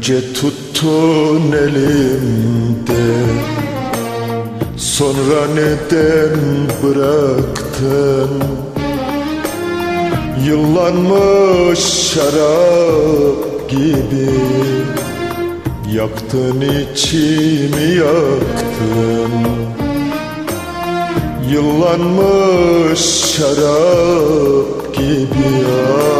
Önce tuttun elimde Sonra neden bıraktın? Yıllanmış şarap gibi Yaktın içimi yaktın. Yıllanmış şarap gibi ah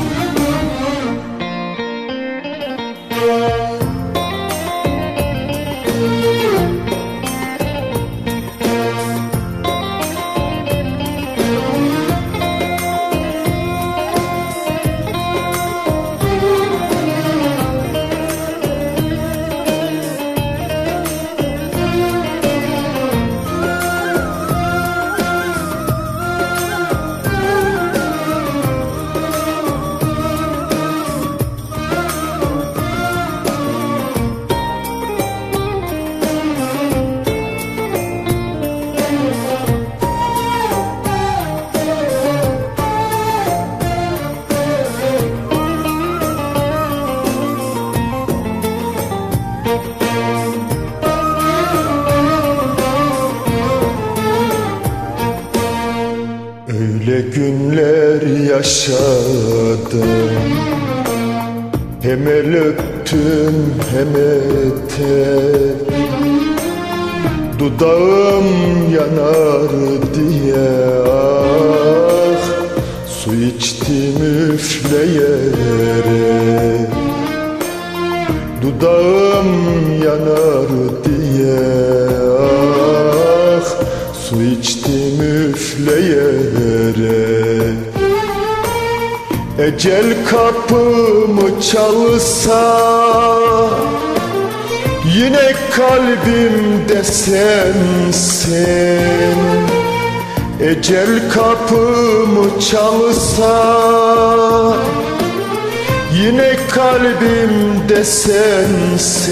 Öyle günler yaşadım. Hem el öptüm hem etek Dudağım yanar diye ah Su içtim üfleyerek. Dudağım yanar diye ah Su içtim üfleyerek Ecel kapımı çalsa Yine kalbimde sensin Ecel kapımı çalsa Yine kalbimde sensin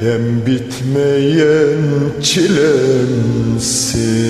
Hem bitmeyen çilemsin